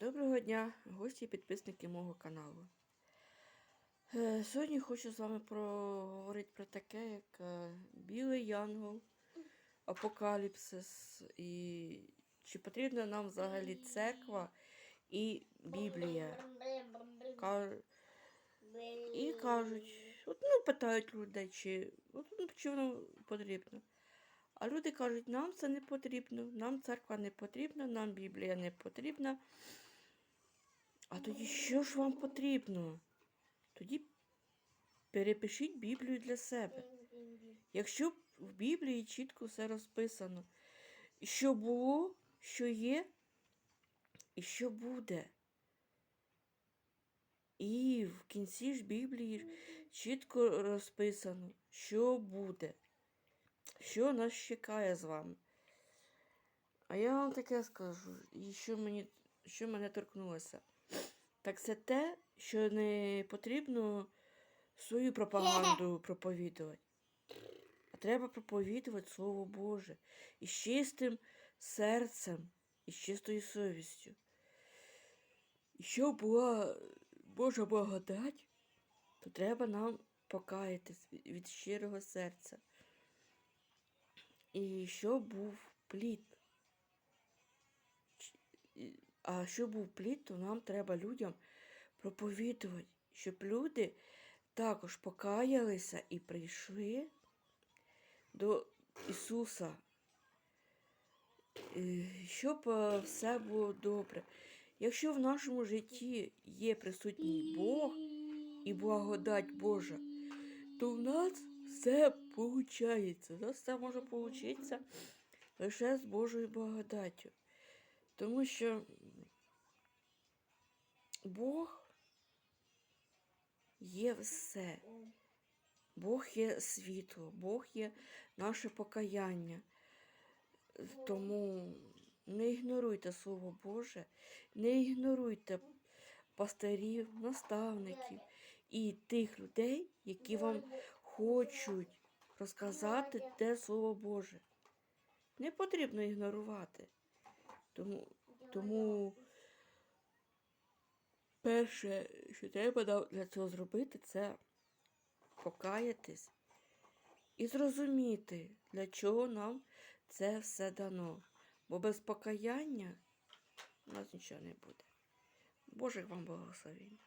Доброго дня, гості і підписники мого каналу. Е, Сьогодні хочу з вами проговорити про таке, як е, Білий Янгол, Апокаліпсис і чи потрібна нам взагалі церква і Біблія. І кажуть, от, ну, питають людей, чи, от, ну, чи воно потрібно. А люди кажуть, нам це не потрібно, нам церква не потрібна, нам Біблія не потрібна. А тоді що ж вам потрібно? Тоді перепишіть Біблію для себе. Якщо в Біблії чітко все розписано, що було, що є і що буде. І в кінці ж Біблії чітко розписано, що буде, що нас чекає з вами. А я вам таке скажу, і що, мені, що мене торкнулося. Так це те, що не потрібно свою пропаганду проповідувати. А треба проповідувати Слово Боже із чистим серцем, і з чистою совістю. І щоб була Божа благодать, то треба нам покаятись від щирого серця. І щоб був плід. А щоб був плід, то нам треба людям проповідувати, щоб люди також покаялися і прийшли до Ісуса, Е, щоб е, все було добре. Якщо в нашому житті є присутній Бог і благодать Божа, то в нас все виходить. У нас все може получитися лише з Божою благодаттю. Тому що Бог є все. Бог є світло, Бог є наше покаяння. Тому не ігноруйте Слово Боже, не ігноруйте пастирів, наставників і тих людей, які вам хочуть розказати те Слово Боже. Не потрібно ігнорувати. Тому, тому перше, що треба для цього зробити, це покаятись і зрозуміти, для чого нам це все дано. Бо без покаяння у нас нічого не буде. Божих вам благословень.